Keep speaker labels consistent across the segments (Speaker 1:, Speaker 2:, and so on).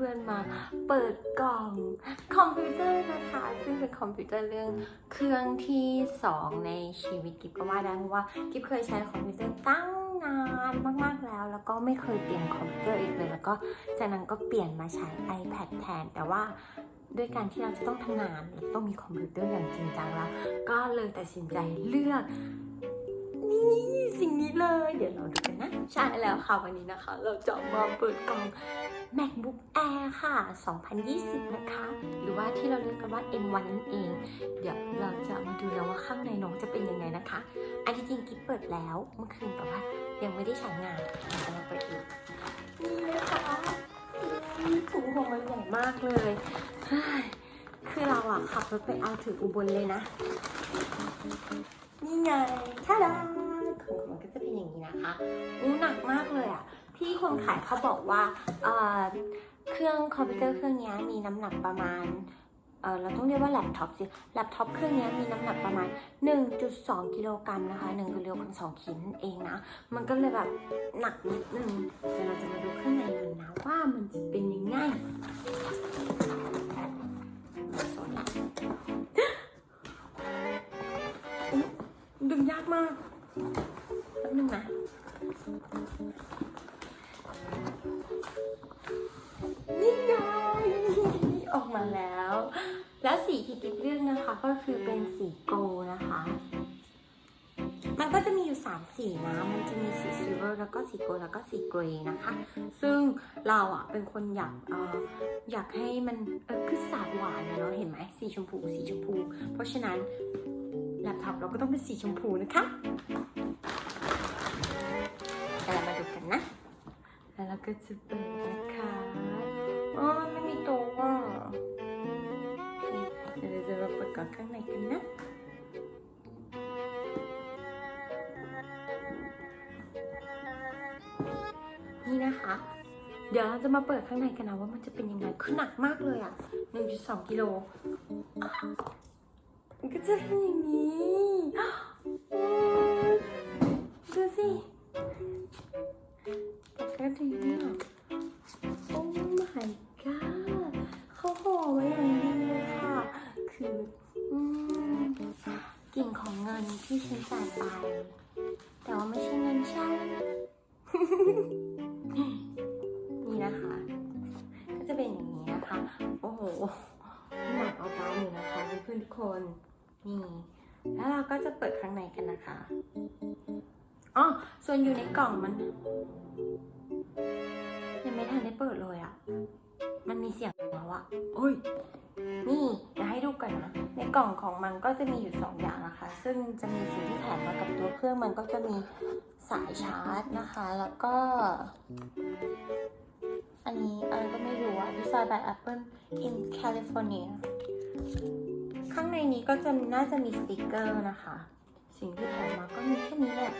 Speaker 1: พื่อนๆมาเปิดกล่องคอมพิวเตอร์นะคะ ซึ่งเป็นคอมพิวเตอร์เรื่องเครื่องที่สองในชีวิตกิฟก็ว่าได้เพราะว่ากิฟเคยใช้คอมพิวเตอร์ตั้งนานมากๆแล้ว แล้วก็ไม่เคยเปลี่ยนคอมพิวเตอร์อีกเลยแล้วก็จากนั้นก็เปลี่ยนมาใช้ iPad แทน แต่ว่าด้วยการที่เราจะต้องทำงานเราต้องมีคอมพิวเตอร์อย่างจริงจังแล้ว ก็เลยตัดสินใจเลือก นี่สิ่งนี้เลย เดี๋ยวเราดูกันนะ ใช่แล้วค่ะวันนี้นะคะ เราจะมาเปิดกล่อง MacBook Air ค่ะ 2020 นะคะ หรือว่าที่เราเรียกกันว่า M1 นั่นเอง เดี๋ยวเราจะมาดูนะว่าข้างในน้องจะเป็นยังไงนะคะ อันที่จริงกิ๊บเปิดแล้วเมื่อคืนแต่ว่ายังไม่ได้ใช้งานเราจะมาเปิดอีกนี่นะคะถุงของมันใหญ่มากเลยเฮ้ยคือเราอะขับรถไปเอาถึงอุบลเลยนะ นี่ไงท่าดาของมันก็จะเป็ นะคะอู้หนักมากเลยอะ พี่คนขายเขาบอกว่าเออเครื่องคอมพิวเตอร์เครื่องนี้มีน้ำหนักประมาณเออเราต้องเรียกว่าแล็ปท็อปสิ แล็ปท็อปเครื่องนี้มีน้ำหนักประมาณ 1.2 กิโลกรัมนะคะ1กิโลกรัม2ขีดนั่นเองนะ มันก็เลยแบบหนักนิดนึงเดี๋ยวเราจะมาดูข้างในมันนะว่ามันจะเป็นยังไงโซนละดึงยากมากแป๊บนึงนะ นี่ไงออกมาแล้ว แล้วสีที่กิ๊บเลือกนะคะ ก็คือเป็นสีโกลนะคะ มันก็จะมีอยู่ 3 สีนะ มันจะมีสีซิลเวอร์แล้วก็สีโกลแล้วก็สีเกรย์นะคะ ซึ่งเราอะเป็นคนอยากเอ่ออยากให้มันเออคือสาวหวานเนาะเห็นไหมสีชมพูสีชมพู เพราะฉะนั้นแล็ปท็อปเราก็ต้องเป็นสีชมพูนะคะ แล้วเราก็จะเปิดนะคะอ๋อไม่มีตัวว่ะเดี๋ยวเราจะมาเปิดก่อนข้างในกันนะนี่นะคะ เดี๋ยวเราจะมาเปิดข้างในกันนะว่ามันจะเป็นยังไงคือหนักมากเลยอะ 1.2 กิโล มันก็จะเป็นอย่างนี้ดูสิ ปกติเนี่ยโอ้ my god เขาห่อไว้อย่างดีเลยค่ะ คืออืมกลิ่นของเงินที่ฉันจ่ายไป แต่ว่าไม่ใช่เงินฉัน นี่นะคะ ก็จะเป็นอย่างนี้นะคะ โอ้โหหนักเอาตายอยู่นะคะเพื่อนๆทุกคน นี่ แล้วเราก็จะเปิดข้างในกันนะคะ อ๋อส่วนอยู่ในกล่องมัน ยังไม่ทันได้เปิดเลยอะ่ะ มันมีเสียงแล้วอะโอ้ย นี่เดี๋ยวให้ดูกันนะ ในกล่องของมันก็จะมีอยู่สองอย่างนะคะ ซึ่งจะมีสิ่งที่แถมมากับตัวเครื่องมันก็จะมีสายชาร์จนะคะ แล้วก็ อันนี้อะไรก็ไม่รู้อะ Design by Apple in California ข้างในนี้ก็จะน่าจะมีสติกเกอร์นะคะ สิ่งที่แถมมาก็มีแค่นี้แหละ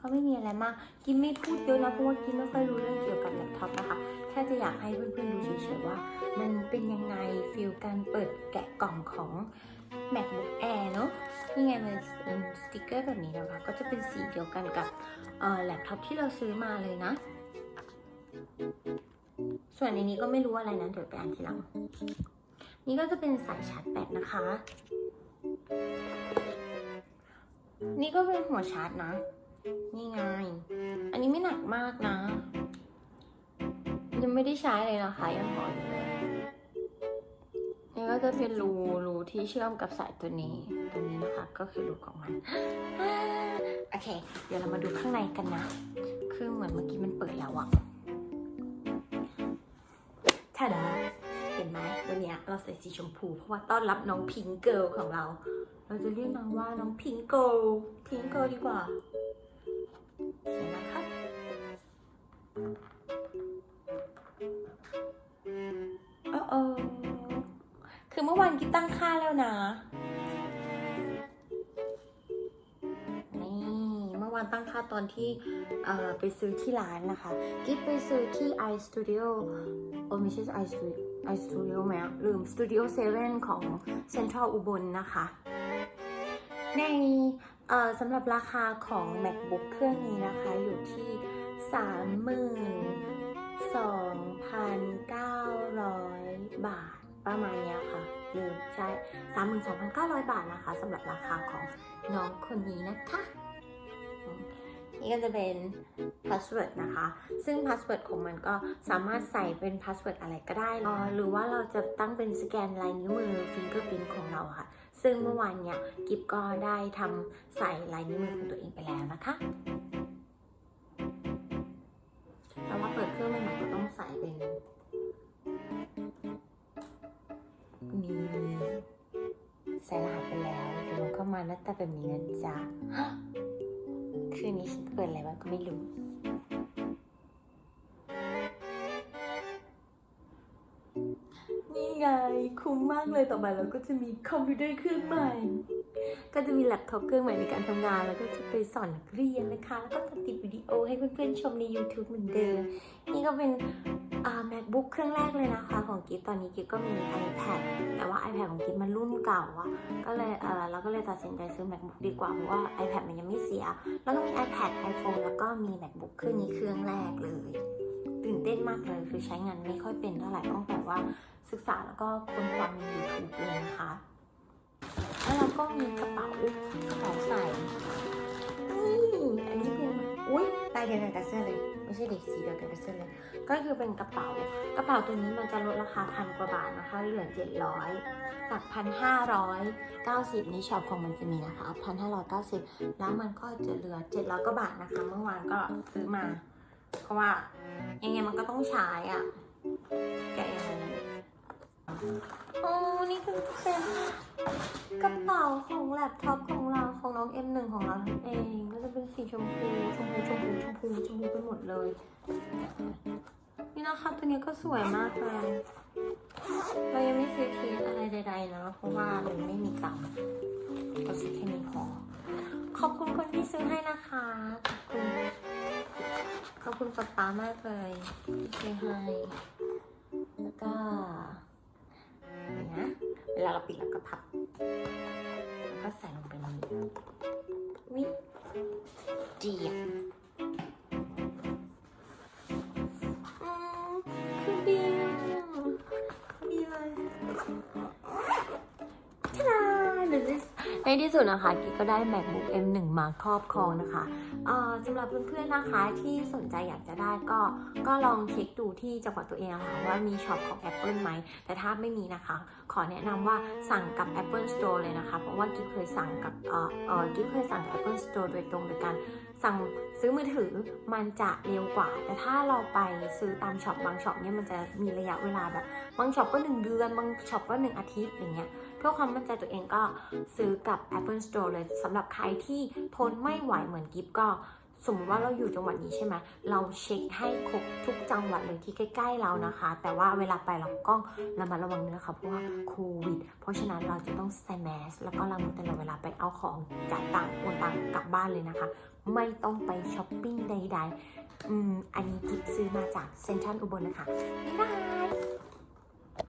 Speaker 1: ก็ไม่มีอะไรมาก กิมไม่พูดเยอะนะเพราะว่ากิมไม่ค่อยรู้เรื่องเกี่ยวกับแล็ปท็อปนะคะ แค่จะอยากให้เพื่อนๆดูเฉยๆว่า มันเป็นยังไงฟิลการเปิดแกะกล่องของ MacBook Air เนอะนี่ไงมันสติกเกอร์แบบนี้นะคะ ก็จะเป็นสีเดียวกันกับแล็ปท็อปที่เราซื้อมาเลยนะ ส่วนในนี้ก็ไม่รู้อะไรนะเดี๋ยวไปอ่านทีหลัง นี่ก็จะเป็นสายชาร์จแบตนะคะ นี่ก็เป็นหัวชาร์จนะ นี่ไง อันนี้ไม่หนักมากนะ ยังไม่ได้ใช้เลยนะคะยังห่ออยู่เลยนี่ก็จะเป็นรูรูที่เชื่อมกับสายตัวนี้ตัวนี้นะคะ ก็คือรูของมัน โอเค เดี๋ยวเรามาดูข้างในกันนะ คือเหมือนเมื่อกี้มันเปิดแล้วอะท่าดาเห็นไหมวันนี้เราใส่สีชมพู เพราะว่าต้อนรับน้องพิงเกิลของเรา เราจะเรียกน้องว่าน้องพิงเกิลพิงเกิลดีกว่า คือเมื่อวานกิ๊บตั้งค่าแล้วนะ นี่เมื่อวานตั้งค่าตอนที่ไปซื้อที่ร้านนะคะ กิ๊บไปซื้อที่ iStudio โอ้ไม่ใช่ iStudio iStudio ไหมลืม Studio 7 ของ Central อุบลนะคะ ในสำหรับราคาของ MacBook เครื่องนี้นะคะอยู่ที่ 32,900 บาท ประมาณนี้ค่ะลืมใช่32,900 บาทนะคะสำหรับราคาของน้องคนนี้นะคะ นี่ก็จะเป็น password นะคะ ซึ่ง password ของมันก็สามารถใส่เป็น password อะไรก็ได้ หรือว่าเราจะตั้งเป็นสแกนลายนิ้วมือ fingerprint ของเราค่ะ ซึ่งเมื่อวานเนี่ยกิฟก็ได้ทำใส่ลายนิ้วมือของตัวเองไปแล้วนะคะ หน้าตาแบบนี้นะจ๊ะคืนนี้ฉันเปิดอะไรบ้างก็ไม่รู้นี่ไงคุ้มมากเลยต่อไปเราก็จะมีคอมพิวเตอร์เครื่องใหม่ ก็จะมีแล็ปท็อปเครื่องใหม่ในการทำงาน แล้วก็จะไปสอนนักเรียนนะคะ แล้วก็ตัดติดวิดีโอให้เพื่อนๆชมใน YouTube เหมือนเดิม นี่ก็เป็น macbook เครื่องแรกเลยนะคะ ของกิฟตอนนี้กิฟก็มี iPad แต่ว่า iPad ของกิฟมันรุ่นเก่าอะก็เลยเออเราก็เลยตัดสินใจซื้อ macbook ดีกว่า เพราะว่า iPad มันยังไม่เสีย แล้วก็มี iPad iPhone แล้วก็มี macbook เครื่องนี้เครื่องแรกเลย ตื่นเต้นมากเลยคือใช้งานไม่ค่อยเป็นเท่าไหร่ต้องแบบว่าศึกษาแล้วก็ค้นคว้าใน YouTube เลยนะคะ แล้วเราก็มีกระเป๋ากระเป๋าใส่ เดียวกันกับเสื้อเลย ไม่ใช่เด็กสีเดียวกันกับเสื้อเลย ก็คือเป็นกระเป๋า กระเป๋าตัวนี้มันจะลดราคาพันกว่าบาทนะคะ เหลือ 700 จากพันห้าร้อยเก้าสิบในช็อปของมันจะมีนะคะพันห้าร้อยเก้าสิบแล้วมันก็จะเหลือ700กว่าบาทนะคะ เมื่อวานก็ซื้อมา เพราะว่ายังไงมันก็ต้องใช้อะแกะยังไงโอ้นี่คือเป็น กระเป๋าของแล็ปท็อปของเราของน้อง M1 ของเราเอง ก็จะเป็นสีชมพูชมพูชมพูชมพูชมพูไปหมดเลย นี่นะคะตัวนี้ก็สวยมากเลยเรายังไม่ซื้อเคสอะไรใดๆนะ เพราะว่ามันไม่มีตังค์เราซื้อแค่นี้พอ ขอบคุณคนที่ซื้อให้นะคะ ขอบคุณขอบคุณป๊าป๊ามากเลยที่ซื้อให้แล้วก็ ลาเราปิดแล้วก็พับ แล้วก็ใส่ลงไปในนี้วิจีอะอืมคือดี ในที่สุดนะคะกิ๊กก็ได้ MacBook M1 มาครอบครองนะคะเอ่อสำหรับเพื่อนๆนะคะที่สนใจอยากจะได้ก็ก็ลองเช็คดูที่จังหวัดตัวเองนะค่ะว่ามีช็อปของ Apple ไหม แต่ถ้าไม่มีนะคะ ขอแนะนำว่าสั่งกับ Apple Store เลยนะคะ เพราะว่ากิ๊กเคยสั่งกับเอ่อกิ๊กเคยสั่งกับ Apple Store โดยตรงโดยการ สั่งซื้อมือถือมันจะเร็วกว่า แต่ถ้าเราไปซื้อตามช็อปบางช็อปเนี่ยมันจะมีระยะเวลาแบบ บางช็อปก็ 1 เดือน บางช็อปก็ 1 อาทิตย์อย่างเงี้ยเพื่อความมั่นใจตัวเองก็ซื้อกับ Apple Store เลยสำหรับใครที่ทนไม่ไหวเหมือนกิฟก็ สมมติว่าเราอยู่จังหวัดนี้ใช่ไหมเราเช็คให้ครบทุกจังหวัดเลยที่ใกล้ ๆ เรานะคะ แต่ว่าเวลาไปเราก็ระมัดระวังด้วยนะคะเพราะว่าโควิด เพราะฉะนั้นเราจะต้องใส่แมสแล้วก็ล้างมือตลอดเวลาไปเอาของจ่ายตังค์โอนตังค์กลับบ้านเลยนะคะ ไม่ต้องไปช้อปปิ้งใดๆ อืมอันนี้กิฟซื้อมาจากเซ็นทรัลอุบลนะคะบ๊ายบาย